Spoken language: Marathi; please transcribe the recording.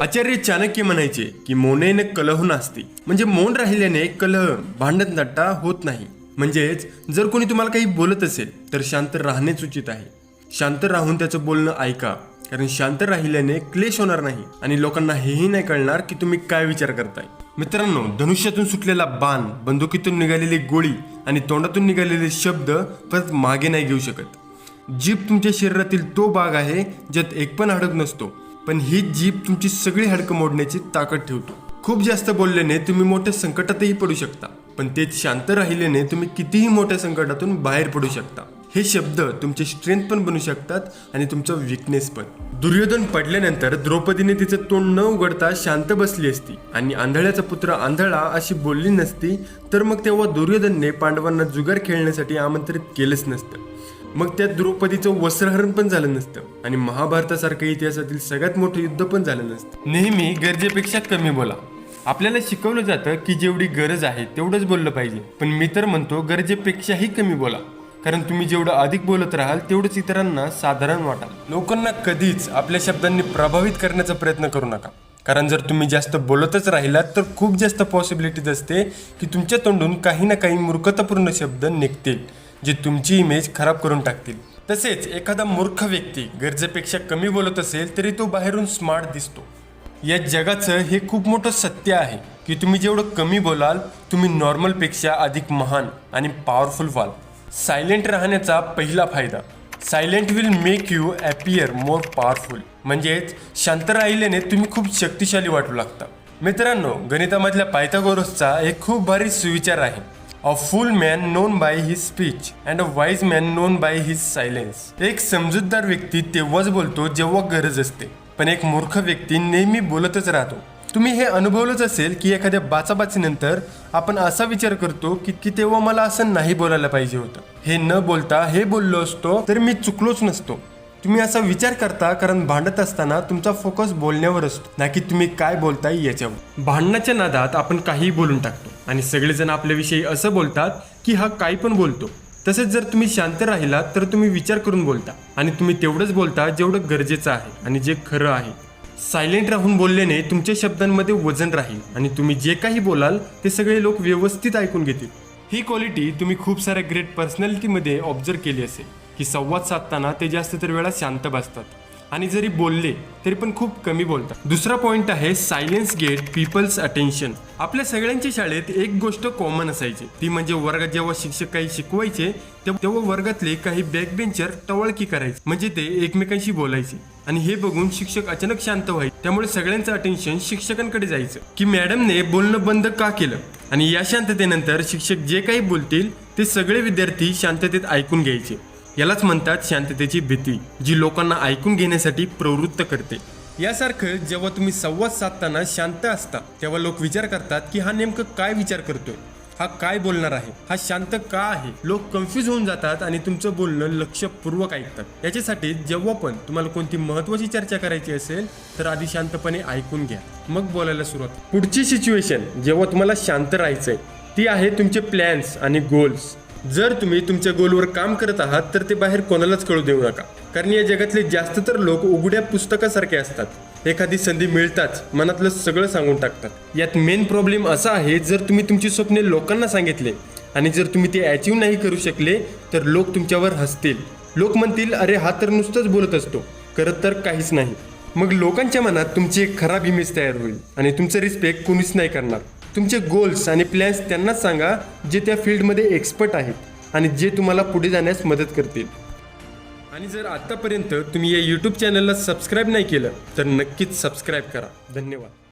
आचार्य चाणक्य म्हणायचे की मोनेन कलह नसते. म्हणजे मौन राहिल्याने कलह भांडण तट्टा होत नाही. म्हणजेच जर कोणी तुम्हाला काही बोलत असेल तर शांत राहणेच उचित आहे. शांत राहून त्याचं बोलणं ऐका. कारण शांत राहिल्याने क्लेश होणार नाही आणि लोकांना हेही नाही कळणार की तुम्ही काय विचार करताय. मित्रांनो धनुष्यातून सुटलेला बाण बंदुकीतून निघालेली गोळी आणि तोंडातून निघालेले शब्द परत मागे नाही घेऊ शकत. जीभ तुमच्या शरीरातील तो भाग आहे ज्यात एक पण हडक नसतो. पण ही जीभ तुमची सगळी हडकं मोडण्याची ताकद ठेवतो. खूप जास्त बोलल्याने तुम्ही मोठ्या संकटातही पडू शकता पण ते शांत राहिल्याने तुम्ही कितीही मोठ्या संकटातून बाहेर पडू शकता. हे शब्द तुमचे स्ट्रेंथ पण बनू शकतात आणि तुमचं विकनेस पण. दुर्योधन पडल्यानंतर द्रौपदीने तिचं तोंड न उघडता शांत बसली असती आणि आंधळ्याचा पुत्र आंधळा अशी बोलली नसती तर मग तेव्हा दुर्योधनने पांडवांना जुगार खेळण्यासाठी आमंत्रित केलंच नसतं. मग त्या द्रौपदीचं वस्त्रहरण पण झालं नसतं आणि महाभारतासारखं इतिहासातील सगळ्यात मोठं युद्ध पण झालं नसतं. नेहमी गरजेपेक्षा कमी बोला. आपल्याला शिकवलं जातं की जेवढी गरज आहे तेवढंच बोललं पाहिजे. पण मी तर म्हणतो गरजेपेक्षाही कमी बोला. कारण तुम्ही जेवढं अधिक बोलत राहाल तेवढंच इतरांना साधारण वाटाल लोकांना कधीच आपल्या शब्दांनी प्रभावित करण्याचा प्रयत्न करू नका. कारण जर तुम्ही जास्त बोलतच राहिलात तर खूप जास्त पॉसिबिलिटीज असते की तुमच्या तोंडून काही ना काही मूर्खतापूर्ण शब्द निघतील. जे तुमची इमेज खराब करून टाकतील. तसेच एखादा मूर्ख व्यक्ती गरजेपेक्षा कमी बोलत असेल तरी तो बाहेरून स्मार्ट दिसतो. या जगाचं हे खूप मोठं सत्य आहे की तुम्ही जेवढं कमी बोलाल तुम्ही नॉर्मलपेक्षा अधिक महान आणि पॉवरफुल व्हाल. सायलेंट राहण्याचा पहिला फायदा. Silent will make you appear more powerful म्हणजेच शांत राहिल्याने तुम्ही खूप शक्तिशाली वाटू लागता. मित्रांनो गणितामधल्या पायथागोरसचा एक खूप भारी सुविचार आहे. A fool man known by his speech and a wise man known by his silence एक समजूतदार व्यक्ती तेव्हाच बोलतो जेव्हा गरज असते. पण एक मूर्ख व्यक्ती नेहमी बोलतच राहतो. तुम्ही हे अनुभवलंच असेल की एखाद्या बाचाबाचीनंतर आपण असा विचार करतो की की तेव्हा मला असं नाही बोलायला पाहिजे होतं. हे न बोलता हे बोललो असतो तर मी चुकलोच नसतो. तुम्ही असा विचार करता कारण भांडत असताना तुमचा फोकस बोलण्यावर असतो. ना की तुम्ही काय बोलताय याच्यावर. भांडणाच्या नादात आपण काहीही बोलून टाकतो. आणि सगळेजण आपल्याविषयी असं बोलतात की हा काही पण बोलतो. तसेच जर तुम्ही शांत राहिलात तर तुम्ही विचार करून बोलता. आणि तुम्ही तेवढंच बोलता जेवढं गरजेचं आहे आणि जे खरं आहे. सायलेंट राहून बोलल्याने तुमच्या शब्दांमध्ये वजन राहील. आणि तुम्ही जे काही बोलाल ते सगळे लोक व्यवस्थित ऐकून घेतील. ही क्वालिटी तुम्ही खूप साऱ्या ग्रेट पर्सनॅलिटीमध्ये ऑब्झर्व केली असेल. की संवाद साधताना ते जास्त तर वेळा शांत बसतात. आणि जरी बोलले तरी पण खूप कमी बोलतात. दुसरा पॉईंट आहे सायलेन्स गेट पीपल्स अटेन्शन आपल्या सगळ्यांच्या शाळेत एक गोष्ट कॉमन असायची. ती म्हणजे वर्गात जेव्हा शिक्षक काही शिकवायचे तेव्हा वर्गातले काही बॅक बेंचर टवळकी करायचे. म्हणजे ते एकमेकांशी बोलायचे. आणि हे बघून शिक्षक अचानक शांत व्हायचे. त्यामुळे सगळ्यांचं अटेन्शन शिक्षकांकडे जायचं. की मॅडमने बोलणं बंद का केलं? आणि या शांततेनंतर शिक्षक जे काही बोलतील ते सगळे विद्यार्थी शांततेत ऐकून घ्यायचे. यालाच म्हणतात शांततेची भीती जी लोकांना ऐकून घेण्यासाठी प्रवृत्त करते. यासारखं जेव्हा तुम्ही संवाद साधताना शांत असता तेव्हा लोक विचार करतात की हा नेमकं काय विचार करतोय? हा काय बोलणार आहे? हा शांत का आहे? लोक कन्फ्यूज होऊन जातात आणि तुमचं बोलणं लक्षपूर्वक ऐकतात. याच्यासाठी जेव्हा पण तुम्हाला कोणती महत्वाची चर्चा करायची असेल तर आधी शांतपणे ऐकून घ्या. मग बोलायला सुरुवात. पुढची सिच्युएशन जेव्हा तुम्हाला शांत राहायचंय ती आहे तुमचे प्लॅन्स आणि गोल्स जर तुम्ही तुमच्या गोलवर काम करत आहात तर ते बाहेर कोणालाच कळू देऊ नका. कारण या जगातले जास्त तर लोक उघड्या पुस्तकासारखे असतात. एखादी संधी मिळताच मनातलं सगळं सांगून टाकतात. यात मेन प्रॉब्लेम असा आहे जर तुम्ही तुमची स्वप्ने लोकांना सांगितले आणि जर तुम्ही ते अचीव नाही करू शकले तर लोक तुमच्यावर हसतील. लोक म्हणतील अरे हा तर नुसतंच बोलत असतो. करत तर काहीच नाही. मग लोकांच्या मनात तुमची एक खराब इमेज तयार होईल आणि तुमचं रिस्पेक्ट कोणीच नाही करणार. तुमचे गोल्स आणि प्लॅन्स त्यांनाच सांगा जे त्या फील्डमध्ये एक्सपर्ट आहेत आणि जे तुम्हाला पुढे जाण्यास मदत करतील. आणि जर आत्तापर्यंत तुम्ही या यूट्यूब चॅनलला सबस्क्राईब नाही केलं तर नक्कीच सबस्क्राईब करा. धन्यवाद.